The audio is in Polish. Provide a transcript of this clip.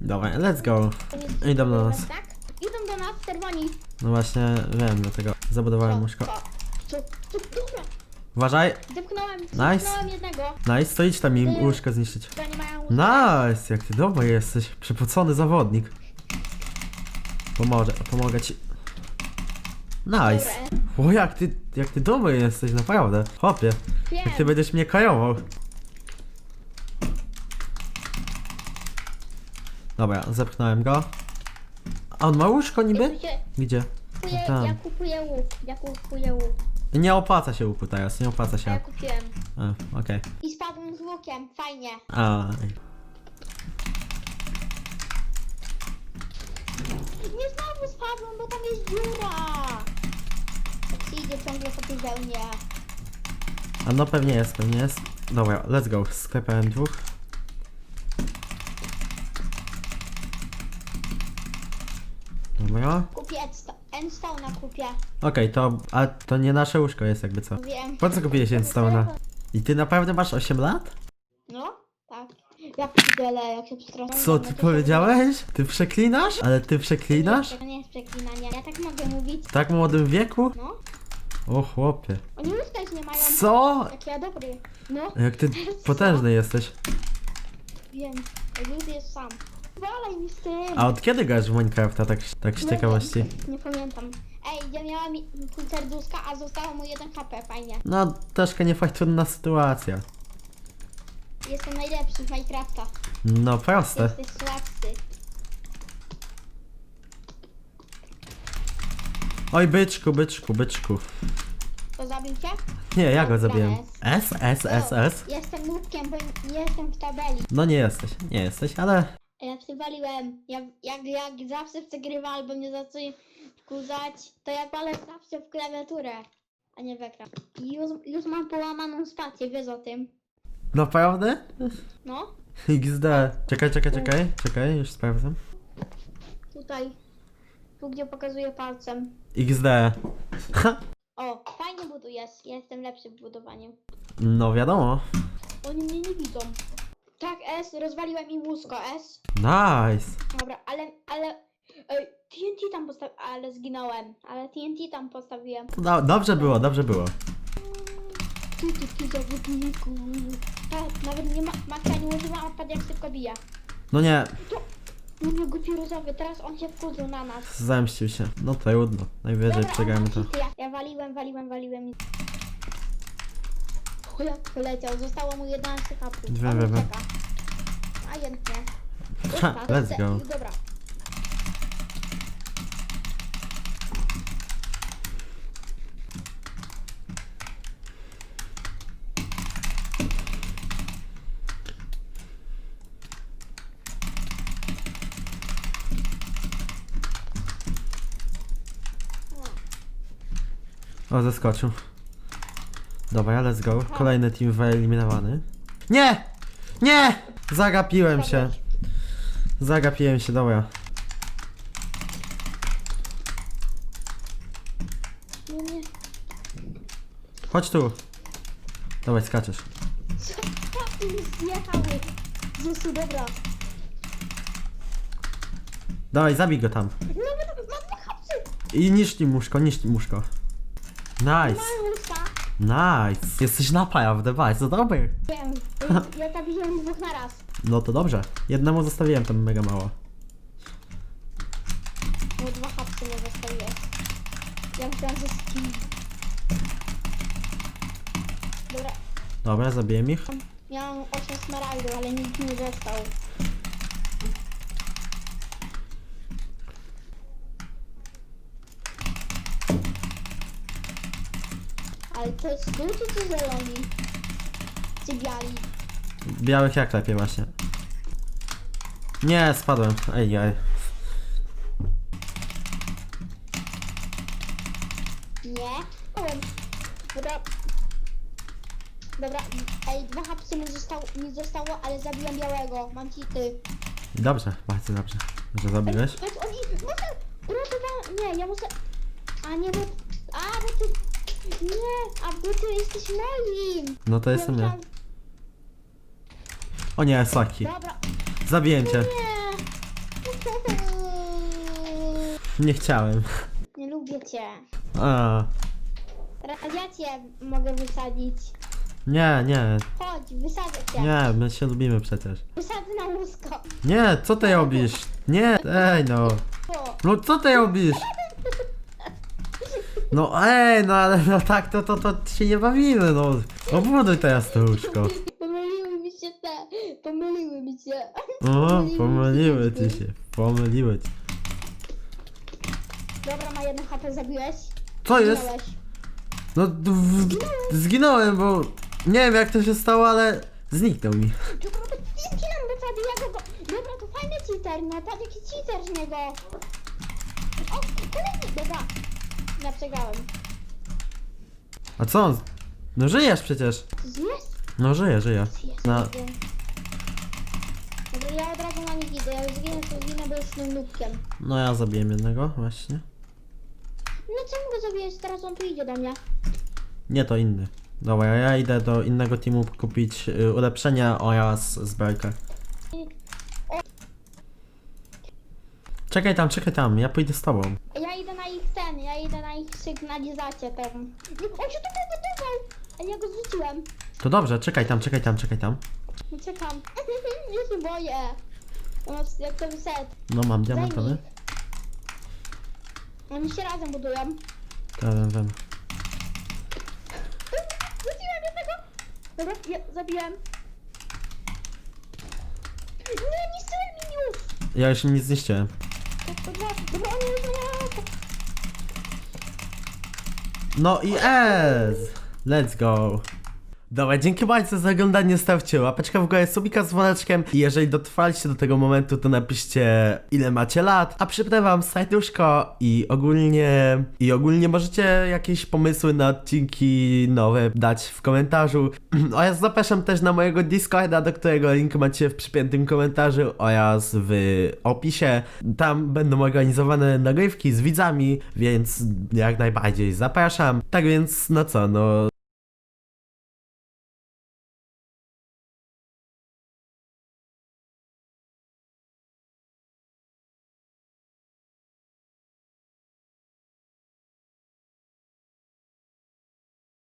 Dobra, let's go. Idą do nas. Tak? Idą do nas, czerwoni. No właśnie, wiem, dlatego zabudowałem łóżko. Co? Co? Dobra. Uważaj. Zepchnąłem, Nice. zepchnąłem jednego. Nice, to idź tam im łóżko zniszczyć. Że nie mają łóżka. Nice, jak ty dobry jesteś. Przepocony zawodnik. Pomoże, pomogę ci. Nice. O, jak ty, jak ty dobry jesteś, naprawdę. Chłopie, Wiem. jak ty będziesz mnie kajował. Dobra, zepchnąłem go. A on ma łóżko niby? Gdzie? Kupuję, Tam. ja kupuję łuk. Ja kupuję łuk. Nie opłaca się łuku teraz, nie opłaca A ja się. kupiłem. A, okej. I spadłem z łukiem. Fajnie. Aj. Nie znowu spadłem, bo tam jest dziura. Jak się idzie ciągle po tej wełnie. A no pewnie jest, pewnie jest. Dobra, let's go. Sklepałem dwóch. Dobra. Kupię endsto- endstone'a kupię. Okej, to, a to nie nasze łóżko jest jakby co. Wiem. Po co kupiłeś Endstone'a? I ty naprawdę masz 8 lat? No, tak. Ja pierdzielę, jak się. Co ty powiedziałeś? Ty przeklinasz? Ale ty przeklinasz? To nie jest przeklinanie. Ja tak mogę mówić. W tak młodym wieku? No. O chłopie. Oni już też nie mają. Co? Jak ja dobry. No, Jak ty potężny jesteś. wiem. Lud jest sam. Walaj mi z tym. A od kiedy grasz w Minecrafta, tak, tak z No, ciekawości? Nie, pamiętam. Ej, ja miałam mi- pół serduszka, a zostało mu jeden HP, fajnie. No, troszkę niefortunna sytuacja. Jestem najlepszy w Minecrafta. No proste. Jesteś słabszy. Oj, byczku, byczku, byczku. To zabił cię? Nie, ja go Dobra, zabiłem. S, S, S, S. Jestem nubkiem, bo nie jestem w tabeli. No nie jesteś, nie jesteś, ale Ja przywaliłem. Ja, jak, jak zawsze przegrywa albo mnie zacznie wkurzać, to ja palę zawsze w klawiaturę, a nie w ekran. I już, już mam połamaną spację, wiesz o tym. naprawdę? No, XD. Czekaj, czekaj, czekaj, czekaj, już sprawdzam. tutaj. Tu, gdzie pokazuję palcem. XD. Ha. O, fajnie budujesz. Ja jestem lepszy w budowaniu. No wiadomo. Oni mnie nie widzą. Tak, S, rozwaliłem im łóżko, S. Nice. Dobra, ale, ale... Ej, TNT tam postawiłem, ale zginąłem. Ale TNT tam postawiłem. No, dobrze było, dobrze było. Ty, ty, ty, zawodniku. Tak, nawet nie ma, Maxa nie używa, a patrz jak szybko bije. No nie, No nie głupi różowy, teraz on się wkurzył na nas. zemścił się. No trudno. Najwyżej przegramy to. Ja, ja waliłem, waliłem, waliłem. i- Jak poleciał, zostało mu 11 kapów. Wiem, On ucieka. A. Ha, Ufa, let's go. Dobra. O, zeskoczył. Dobra, let's go. Kolejny team wyeliminowany. Nie! Nie! Zagapiłem się. Zagapiłem się, dobra. Nie, nie. Chodź tu. Dawaj, skaczesz. Co? Zjechały. Jezu, dobra. Dawaj, zabij go tam. No, no, hapsy. I niszcz nim łóżko, niszcz nim łóżko. Nice. Nice. Jesteś naprawdę bardzo dobry. Wiem. Ja zabiłem dwóch na raz. No to dobrze. Jednemu zostawiłem tam mega mało. Bo dwa hapsy nie zostawiłeś. Ja myślałam, że skin. Dobra, Dobra, zabiłem ich. miałam 8 smaragdów, ale nikt nie został. Ale to jest żółci czy zieloni? Czy biali? Białych jak lepiej właśnie. Nie, spadłem. Ej, ej. Nie? Powiem. Dobra. Dobra, ej, dwa hapsy mi zostało, mi zostało, ale zabiłem białego. Mam hity. Dobrze, bardzo dobrze. Że zabiłeś? Patrz, oni, muszę, uratowałem, nie, ja muszę, a nie, bo, a, bo ty, nie, a bo ty jesteś moim. No to jestem ja. O nie, Saki. Dobra, Zabiję cię. nie, Nie chciałem. Nie lubię cię. A, ja cię mogę wysadzić. nie, nie, Chodź, wysadzę cię. nie, my się lubimy przecież. Wysadzę na łóżko. Nie, co ty robisz? Nie, ej no. O. No co ty robisz? No ej, no ale no tak to, to, to się nie bawimy, no. Obuduj teraz to łóżko. Pomyliły mi się te. Pomyliły mi się. O, pomyliły ci się, pomyliły ci. Dobra, ma jedno HP zabiłeś. Co jest? Zginąłeś. No d- w, zginąłem, bo nie wiem jak to się stało, ale zniknął mi. Dobra, to zdjęcie nam wysadził, ja go... Dobra, to fajny cheater, no patrz jaki cheater z niego. O, kolejny, dobra. Ja przegrałem. A co? No żyjesz przecież. Jest? No żyje, żyje. Jest. Na, wiem. Dobra, ja od razu na nich idę, ja już zginę, to zginę, bo jestem nubkiem. no ja zabiłem jednego właśnie. No czemu go zabijesz, teraz on tu idzie do mnie. Nie, to inny. Dobra, ja idę do innego teamu kupić y, ulepszenia oraz zbrojkę. Czekaj tam, czekaj tam, ja pójdę z tobą. Ja idę na ich ten, ja idę na ich sygnalizację tam. On się tu pogotował, a ja go zrzuciłem. To dobrze, czekaj tam, czekaj tam, czekaj tam. No czekam. ja się boję. Jak ten set. No mam diamentowy. Oni się razem budują. Tak, wiem, wiem. Zrzuciłem jednego. Dobra, ja zabiłem. Nie, niszczyłem miniów. Ja już nic zniszczyłem. Dobra, dobra, oni już mnie... No i ez! Let's go! Dobra, dzięki bardzo za oglądanie, stawcie łapeczkę w górę, subika z dzwoneczkiem i jeżeli dotrwaliście do tego momentu, to napiszcie ile macie lat, a przypnę wam serduszko i ogólnie, i ogólnie możecie jakieś pomysły na odcinki nowe dać w komentarzu oraz zapraszam też na mojego Discorda, do którego link macie w przypiętym komentarzu oraz w opisie. Tam będą organizowane nagrywki z widzami, więc jak najbardziej zapraszam. Tak więc, no co, no